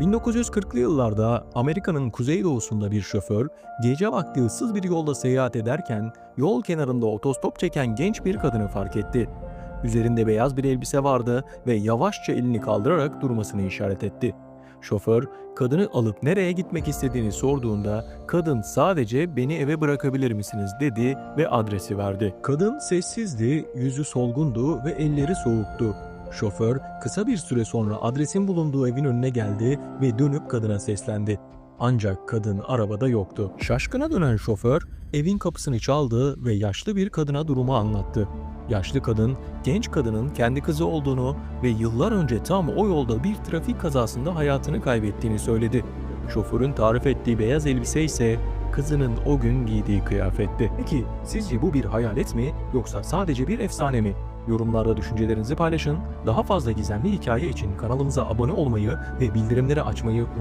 1940'lı yıllarda Amerika'nın kuzeydoğusunda bir şoför gece vakti ıssız bir yolda seyahat ederken yol kenarında otostop çeken genç bir kadını fark etti. Üzerinde beyaz bir elbise vardı ve yavaşça elini kaldırarak durmasını işaret etti. Şoför kadını alıp nereye gitmek istediğini sorduğunda kadın sadece beni eve bırakabilir misiniz dedi ve adresi verdi. Kadın sessizdi, yüzü solgundu ve elleri soğuktu. Şoför kısa bir süre sonra adresin bulunduğu evin önüne geldi ve dönüp kadına seslendi. Ancak kadın arabada yoktu. Şaşkına dönen şoför evin kapısını çaldı ve yaşlı bir kadına durumu anlattı. Yaşlı kadın genç kadının kendi kızı olduğunu ve yıllar önce tam o yolda bir trafik kazasında hayatını kaybettiğini söyledi. Şoförün tarif ettiği beyaz elbise ise kızının o gün giydiği kıyafetti. Peki sizce bu bir hayalet mi yoksa sadece bir efsane mi? Yorumlarda düşüncelerinizi paylaşın. Daha fazla gizemli hikaye için kanalımıza abone olmayı ve bildirimleri açmayı unutmayın.